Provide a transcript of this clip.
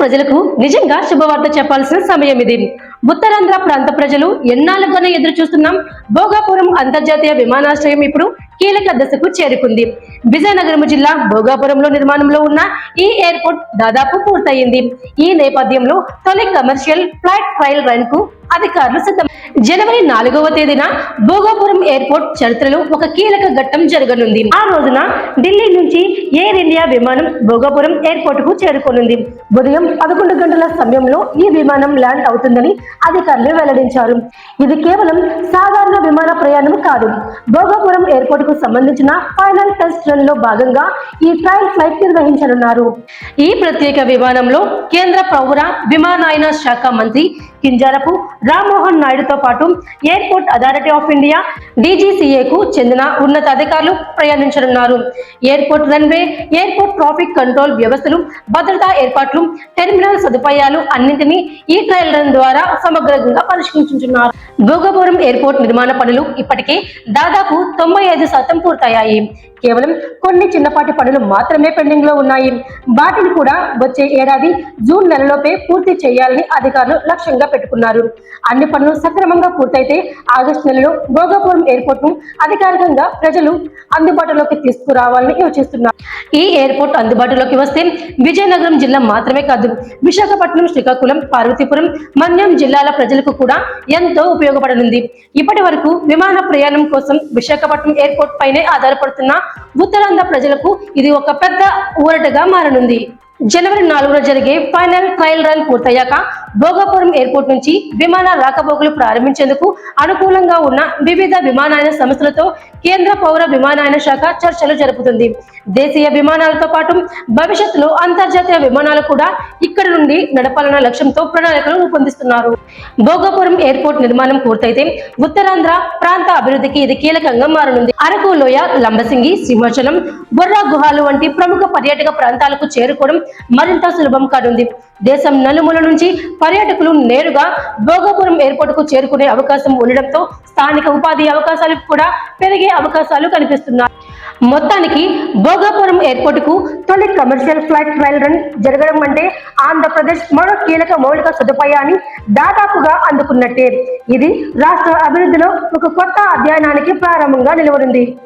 ప్రజలకు నిజంగా శుభవార్త చెప్పాల్సిన సమయం ఇది. ఉత్తరాంధ్ర ప్రాంత ప్రజలు ఎన్నాళ్ళుగానే ఎదురు చూస్తున్నాం భోగాపురం అంతర్జాతీయ విమానాశ్రయం ఇప్పుడు కీలక దశకు చేరుకుంది. విజయనగరం జిల్లా భోగాపురంలో నిర్మాణంలో ఉన్న ఈ ఎయిర్పోర్ట్ దాదాపు పూర్తయింది. ఈ నేపథ్యంలో తొలి కమర్షియల్ ఫ్లైట్ ట్రయల్ రన్కు అధికారులు సిద్ధం. జనవరి నాలుగవ తేదీన భోగాపురం ఎయిర్పోర్ట్ చరిత్రలో ఒక కీలక ఘట్టం జరగనుంది. ఆ రోజున ఢిల్లీ నుంచి ఎయిర్ ఇండియా విమానం భోగాపురం ఎయిర్పోర్ట్కు చేరుకోనుంది. ఉదయం పదకొండు గంటల సమయంలో ఈ విమానం ల్యాండ్ అవుతుందని అధికారులు వెల్లడించారు. ఇది కేవలం సాధారణ విమాన ప్రయాణం కాదు. భోగాపురం ఎయిర్పోర్ట్కు సంబంధించిన ఫైనల్ టెస్ట్ రన్లో భాగంగా ఈ ట్రయల్ ఫ్లైట్ నిర్వహించనున్నారు. ఈ ప్రత్యేక విమానంలో కేంద్ర పౌర విమానయాన శాఖ మంత్రి కింజారపు రామ్మోహన్ నాయుడుతో పాటు ఎయిర్పోర్ట్ అథారిటీ ఆఫ్ ఇండియా డీజీసీఏకు చెందిన ఉన్నతాధికారులు ప్రయాణించనున్నారు. Airport runway airport traffic control వ్యవస్థలు భద్రతా ఏర్పాట్లు టెర్మినల్ సదుపాయాలు అన్నింటినీ ఈ ట్రయల్ రన్ ద్వారా సమగ్రంగా పరిష్కరించున్నారు భోగపురం ఎయిర్పోర్ట్ నిర్మాణ పనులు ఇప్పటికే దాదాపు తొంభై ఐదు శాతం పూర్తయ్యాయి. కేవలం కొన్ని చిన్నపాటి పనులు మాత్రమే పెండింగ్లో ఉన్నాయి. వాటిని కూడా వచ్చే ఏడాది జూన్ నెలలోపే పూర్తి చేయాలని అధికారులు లక్ష్యంగా పెట్టుకున్నారు. అన్ని పనులు సక్రమంగా పూర్తయితే ఆగస్టు నెలలో భోగాపురం ఎయిర్పోర్ట్ను అధికారికంగా ప్రజలు అందుబాటులోకి తీసుకురావాలని యోచిస్తున్నారు. ఈ ఎయిర్పోర్ట్ అందుబాటులోకి వస్తే విజయనగరం జిల్లా మాత్రమే కాదు విశాఖపట్నం శ్రీకాకుళం పార్వతీపురం మన్యం జిల్లాల ప్రజలకు కూడా ఎంతో ఉపయోగపడనుంది. ఇప్పటి వరకు విమాన ప్రయాణం కోసం విశాఖపట్నం ఎయిర్పోర్ట్ పైనే ఆధారపడుతున్న ఉత్తరాంధ్ర ప్రజలకు ఇది ఒక పెద్ద ఊరటగా మారనుంది. జనవరి నాలుగున జరిగే ఫైనల్ ట్రయల్ రన్ పూర్తయ్యాక భోగాపురం ఎయిర్పోర్ట్ నుంచి విమాన రాకపోకలు ప్రారంభించేందుకు అనుకూలంగా ఉన్న వివిధ విమానయాన సంస్థలతో కేంద్ర పౌర విమానయాన శాఖ చర్చలు జరుపుతుంది. దేశీయ విమానాలతో పాటు భవిష్యత్తులో అంతర్జాతీయ విమానాలు కూడా ఇక్కడ నుండి నడపాలన్న లక్ష్యంతో ప్రణాళికలు రూపొందిస్తున్నారు. భోగపురం ఎయిర్పోర్ట్ నిర్మాణం పూర్తయితే ఉత్తరాంధ్ర ప్రాంత అభివృద్ధికి ఇది కీలకంగా మారనుంది. అరకు లోయ లంబసింగి సింహాచలం బొర్రా గుహాలు వంటి ప్రముఖ పర్యాటక ప్రాంతాలకు చేరుకోవడం మరింత సులభం కానుంది. దేశం నలుమూల నుంచి పర్యాటకులు నేరుగా భోగాపురం ఎయిర్పోర్ట్కు చేరుకునే అవకాశం ఉండడంతో స్థానిక ఉపాధి అవకాశాలు కూడా పెరిగే అవకాశాలు కనిపిస్తున్నాయి. మొత్తానికి భోగాపురం ఎయిర్పోర్ట్కు తొలి కమర్షియల్ ఫ్లైట్ ట్రయల్ రన్ జరగడం అంటే ఆంధ్రప్రదేశ్ మరో కీలక మౌలిక సదుపాయాన్ని దాదాపుగా అందుకున్నట్టే. ఇది రాష్ట్ర అభివృద్ధిలో ఒక కొత్త అధ్యయనానికి ప్రారంభంగా నిలవనుంది.